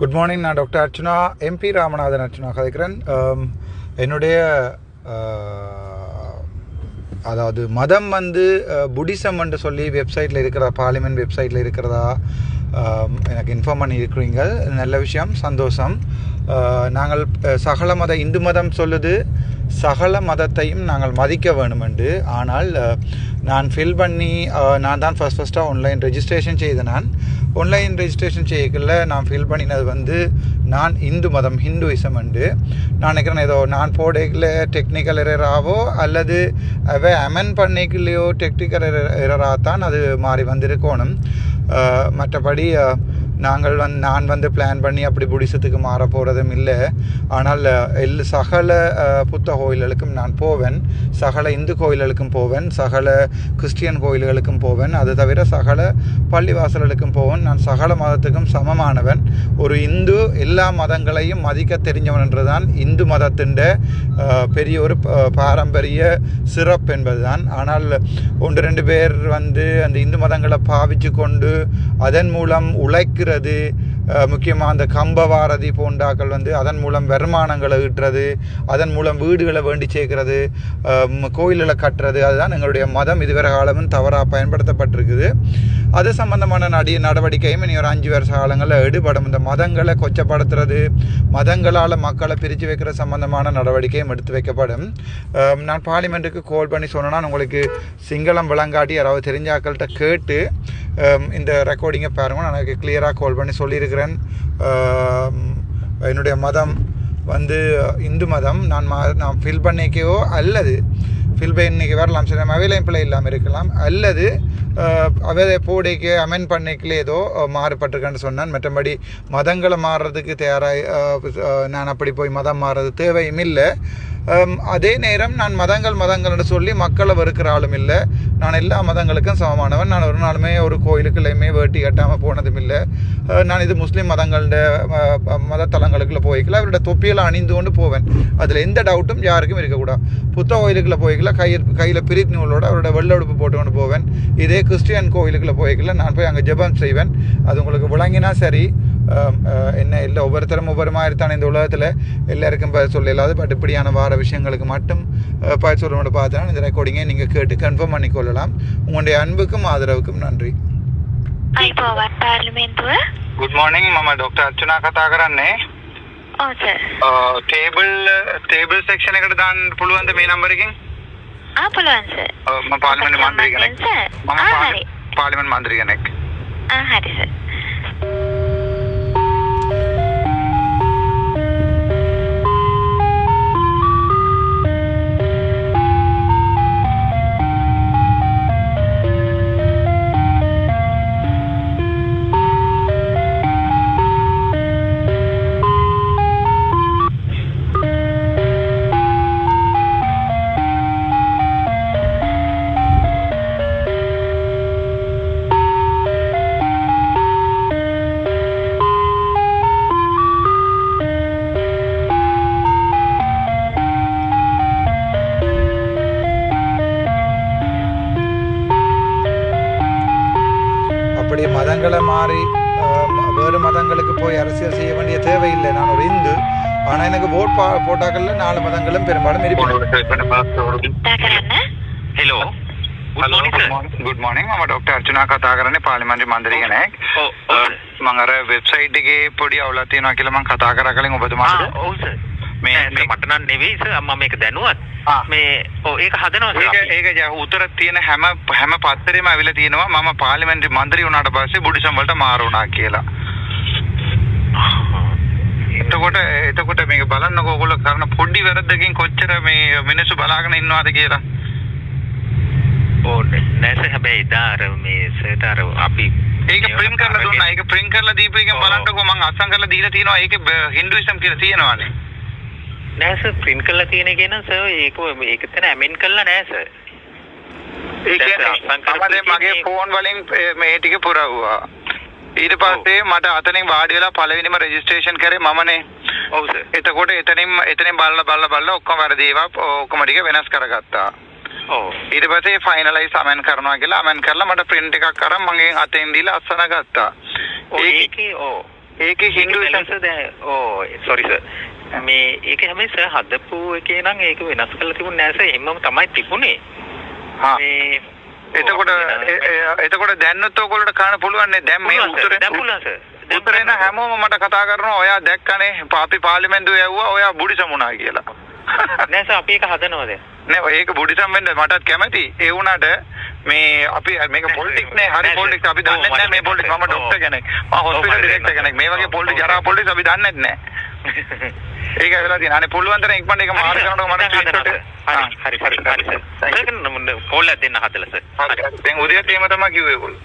Good morning நான் doctor Archuna MP Ramanathan Archuna கதைக்கிறேன். என்னுடைய அதாவது மதம் வந்து புடிசம் என்று சொல்லி வெப்சைட்டில் இருக்கிறதா பார்லிமெண்ட் வெப்சைட்டில் இருக்கிறதா எனக்கு இன்ஃபார்ம் பண்ணி இருக்கிறீங்க நல்ல விஷயம் சந்தோஷம். நாங்கள் சகல மத இந்து மதம் சொல்லுது. சகல மதத்தையும் நாங்கள் மதிக்க வேணுமெண்டு ஆனால் நான் ஃபில் பண்ணி நான் தான் ஃபஸ்ட் ஃபஸ்ட்டாக ஆன்லைன் ரெஜிஸ்ட்ரேஷன் செய்த நான். ஆன்லைன் ரெஜிஸ்ட்ரேஷன் செய்யக்குள்ள நான் ஃபில் பண்ணினது வந்து நான் இந்து மதம் ஹிந்துவிசம் உண்டு நான் நினைக்கிறேன் ஏதோ நான் போடைக்குள்ள டெக்னிக்கல் எரராவோ அல்லது அவை அமென் பண்ணிக்கலையோ டெக்னிக்கல் எரராக தான் அது மாறி வந்திருக்கணும். மற்றபடி நாங்கள் வந்து நான் வந்து பிளான் பண்ணி அப்படி புடிசத்துக்கு மாற போகிறதும் இல்லை. ஆனால் எல் சகல புத்த கோயில்களுக்கும் நான் போவேன். சகல இந்து கோயில்களுக்கும் போவேன். சகல கிறிஸ்டியன் கோயில்களுக்கும் போவேன். அது தவிர சகல பள்ளிவாசல்களுக்கும் போவேன். நான் சகல மதத்துக்கும் சமமானவன். ஒரு இந்து எல்லா மதங்களையும் மதிக்க தெரிஞ்சவன் என்றுதான் இந்து மதத்தின் பெரிய ஒரு ப- பாரம்பரிய சிறப்பு என்பதுதான். ஆனால் ஒன்று ரெண்டு பேர் வந்து அந்த இந்து மதங்களை பாவிச்சு கொண்டு அதன் மூலம் உழைக்கிறது முக்கியமாக அந்த கம்பவாரதி போண்டாக்கள் வந்து அதன் மூலம் வருமானங்களை ஈட்டுறது அதன் மூலம் வீடுகளை வேண்டி சேர்க்கிறது கோயில்களை கட்டுறது அதுதான் எங்களுடைய மதம். இதுவரை காலமும் தவறாக பயன்படுத்தப்பட்டிருக்குது. அது சம்பந்தமான நடி நடவடிக்கையும் இனி ஒரு அஞ்சு வருஷ காலங்களில் ஈடுபடும். இந்த மதங்களை கொச்சப்படுத்துறது மதங்களால் மக்களை பிரித்து வைக்கிற சம்பந்தமான நடவடிக்கையும் எடுத்து வைக்கப்படும். நான் பார்லிமெண்ட்டுக்கு கால் பண்ணி சொன்னேன்னா உங்களுக்கு சிங்களம் விளங்காட்டி யாராவது தெரிஞ்சாக்கள்கிட்ட கேட்டு Um, இந்த ரெக்கார்டிங்கை பாருங்கள் நான் எனக்கு கிளியராக கால் பண்ணி சொல்லியிருக்கிறேன். Um, என்னுடைய மதம் வந்து இந்து மதம். நான் மா நான் ஃபில் பண்ணிக்கவோ அல்லது ஃபில் பண்ணிக்க வரலாம் சில அவையிலையும் பிள்ளை இல்லாமல் இருக்கலாம். அல்லது அவை போடைக்கு அமெண்ட் பண்ணிக்கல ஏதோ மாறுபட்டிருக்கேன்னு சொன்னான். மற்றபடி மதங்களை மாறுறதுக்கு தயாராக நான் அப்படி போய் மதம் மாறுறது தேவையும் இல்லை. Um, அதே நேரம் நான் மதங்கள் மதங்கள்னு சொல்லி மக்களை வெறுக்கிற ஆளும் இல்லை. நான் எல்லா மதங்களுக்கும் சமமானவன். நான் ஒரு நாளுமே ஒரு கோயிலுக்குள்ளேயுமே வேட்டி கட்டாமல் போனதும் இல்லை. நான் இது முஸ்லீம் மதங்களோட மதத்தலங்களுக்குள்ள போய்க்கல. அவரோட தொப்பியெல்லாம் அணிந்து கொண்டு போவேன். அதில் எந்த டவுட்டும் யாருக்கும் இருக்கக்கூடாது. புத்த கோயிலுக்குள்ள போய்க்கல. கையில் கையில் பிரித் நூலோட அவரோட வெள்ள உடுப்பு போட்டு கொண்டு போவேன். இதே கிறிஸ்டியன் கோயிலுக்குள்ள போய்க்கல. நான் போய் அங்கே ஜெபம் செய்வேன். அது உங்களுக்கு விளங்கினா சரி. என்ன இல்லை ஒவ்வொருத்தரும் ஒவ்வொரு மாதிரி தானே இந்த உலகத்தில். எல்லாருக்கும் பதில் சொல்ல இல்லாத பட் இப்படியான வார விஷயங்களுக்கு மட்டும் அஹ், பதில் சொல்லணும்னு பார்த்தா இந்த ரெக்கார்டிங்கை நீங்கள் கேட்டு கன்ஃபார்ம் கொள்ளலாம். உங்களுடைய அன்புக்கும் ஆதரவுக்கும் நன்றி. ගුඩ් මෝනිින් මම ඩොක්ට අච්චනා කතා කරන්නේ ටේබල් ටේබල් සෙක්ෂණ එකට දාන්න පුළුවන්ද මේ නම්බරකින් පාලිමට මන්දරි කෙනෙක් පාලිමෙන් මන්දරි කෙනෙක් හරි போய் அரசியல் செய்ய வேண்டிய தேவையில்லை நான் ஒரு இந்து ஆனால் எனக்கு ஓட் பா போட்டாக்கள்ல நாலு மதங்களும் பெரும்பாலும் இருப்பினும் ඉතා කරන්න hello Hello, good good morning. Good morning. මම ඩොක්ටර් අර්චනා කතා කරන්නේ පාර්ලිමේන්තු මන්ත්‍රී කෙනෙක්. ඔව් මම අර වෙබ්සයිට් එකේ පොඩි අවුලක් තියෙනවා කියලා මම කතා කරා කලින් ඔබතුමාට. ඔව් සර් මේ- මේ මේ- මට නම් නෙවෙයි සර් මම මේක දැනුවත් ආ. මේ ඔව් ඒක හදනවා සර් ඒක අපි. ඒක ජ උතර තියෙන හැම හැම පත්තරෙම ඇවිල්ලා තියෙනවා මම පාර්ලිමේන්තු මන්ත්‍රී වුණාට පස්සේ බුඩිසම් වලට මාරු වුණා කියලා. එතකොට එතකොට මේක බලන්නකෝ ඔයගොල්ලෝ කරන පොඩි වැරද්දකින් කොච්චර මේ මිනිස්සු බලාගෙන ඉන්නවද කියලා. ඕ නෑ සර් හැබැයි එදා අර මේ සර්ට අර අපි ඒක ප්‍රින්ට් කරලා දුන්නා. ඒක ප්‍රින්ට් කරලා දීපු එකෙන්. බලන්නකෝ මම අත්සන් කරලා දීලා තියෙනවා. ඒකේ හින්දුයිසම් කියලා තියෙනවානේ. නෑ සර් ප්‍රින්ට් කරලා තියෙන එක නම් සර් ඒක ඒක තන ඇමෙන් කරලා නෑ සර් ඒ කියන්නේ මගේ ෆෝන් වලින් මේ ටික පුරවුවා. ඊට පස්සේ මට අතනින් වාඩි වෙලා පළවෙනිම රෙජිස්ට්‍රේෂන් කරේ මමනේ. ඔව් සර් එතකොට එතනින් එතනින් බලලා බලලා බලලා ඔක්කොම වැරදි ඒවා ඔක්කොම ටික වෙනස් කරගත්තා. ඔව්. ඊට පස්සේ ෆයිනලයිස් අමෙන් කරනවා කියලා අමෙන් කරලා මට print එකක් අරන් මගෙන් අතෙන් දීලා අස්සන ගත්තා. ඔව් ඒක- ඔව්. ඒකේ හින්දුයිසම් දැන් ඕ සෝරි සර් මේ ඒක හැබැයි සර් හදපු එකේ නම් ඒක වෙනස් කරලා තිබුණේ නැහැ සර් එහෙමම තමයි තිබුණේ. හා. මේ එතකොට එතකොට දැන්නත් ඔයගොල්ලෝට කන්න පුළුවන් නේ. දැන් මේ උත්තරේ දැන් පුළුවන් සර්. දැන් උත්තරේ නම් පුළුවන්. හැමෝම මට කතා කරනවා ඔයා දැක්කනේ අපි පාර්ලිමේන්තුවේ යවුවා ඔයා බුඩිසමුණා කියලා. නෑ සර් අපි ඒක හදනවා දැන්. නෑ ඒක බුඩිසම් වෙන්න මටත් කැමති. ඒ වුණාට මේ අපි මේක පොලිටික්ස් නේ හරි පොලිටික්ස් අපි දන්නේ නැහැ මේ පොලිටික්ස් මම. ડોක්ටර් කෙනෙක්. මම හොස්පිටල් ඩිරෙක්ටර්. කෙනෙක්. මේ වගේ පොලිටික්ස් ජරා පොලිටික්ස් අපි දන්නේ නැහැ ඒකයි වෙලා තියෙන්නේ අනේ පුළුවන් තරම් ඉක්මනට ඒක මාර්ග කරනකොට මට හරි ට්වීට් හරි හරි හරි සර් කෝල් එකක් දෙන්න හදලා සර් හරි. දැන් උදේට එහෙම තමයි කිව්වේ ඒගොල්ලෝ